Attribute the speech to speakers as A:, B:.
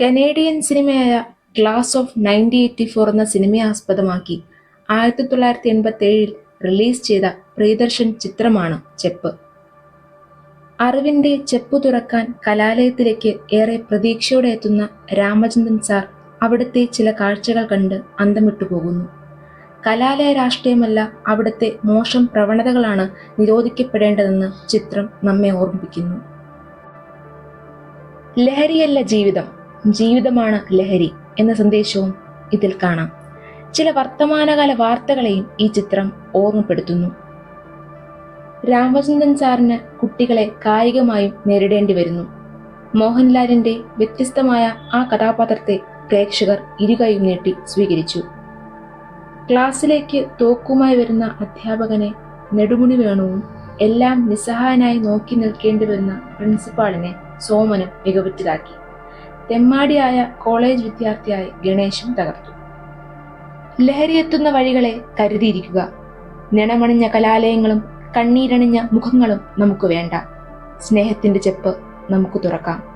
A: Canadian സിനിമയായ class of ninety eighty four എന്ന സിനിമയെ ആസ്പദമാക്കി ആയിരത്തി തൊള്ളായിരത്തി എൺപത്തി ഏഴിൽ റിലീസ് ചെയ്ത പ്രിയദർശൻ ചിത്രമാണ് ചെപ്പ്. അറിവിന്റെ ചെപ്പ് തുറക്കാൻ കലാലയത്തിലേക്ക് ഏറെ പ്രതീക്ഷയോടെ എത്തുന്ന രാമചന്ദ്രൻ സാർ അവിടുത്തെ ചില കാഴ്ചകൾ കണ്ട് അന്തമിട്ടു പോകുന്നു. കലാലയ രാഷ്ട്രീയമല്ല അവിടുത്തെ മോശം പ്രവണതകളാണ് നിരോധിക്കപ്പെടേണ്ടതെന്ന് ചിത്രം നമ്മെ ഓർമ്മിപ്പിക്കുന്നു. ലഹരിയല്ല ജീവിതം ജീവിതമാണ് ലഹരി എന്ന സന്ദേശവും ഇതിൽ കാണാം. ചില വർത്തമാനകാല വാർത്തകളെയും ഈ ചിത്രം ഓർമ്മപ്പെടുത്തുന്നു. രാമചന്ദ്രൻ സാറിന് കുട്ടികളെ കായികമായും നേരിടേണ്ടി വരുന്നു. മോഹൻലാലിന്റെ വ്യത്യസ്തമായ ആ കഥാപാത്രത്തെ പ്രേക്ഷകർ ഇരുകൈയും നീട്ടി സ്വീകരിച്ചു. ക്ലാസ്സിലേക്ക് തോക്കുമായി വരുന്ന അധ്യാപകനെ നെടുമുടി വേണുവും എല്ലാം നിസ്സഹായനായി നോക്കി നിൽക്കേണ്ടി വരുന്ന പ്രിൻസിപ്പാളിനെ സോമനും മികവുറ്റതാക്കി. തെമ്മാടിയായ കോളേജ് വിദ്യാർത്ഥിയായി ഗണേശും തകർത്തു. ലഹരിയെത്തുന്ന വഴികളെ കരുതിയിരിക്കുക. നിണമണിഞ്ഞ കലാലയങ്ങളും കണ്ണീരണിഞ്ഞ മുഖങ്ങളും നമുക്ക് വേണ്ട. സ്നേഹത്തിന്റെ ചെപ്പ് നമുക്ക് തുറക്കാം.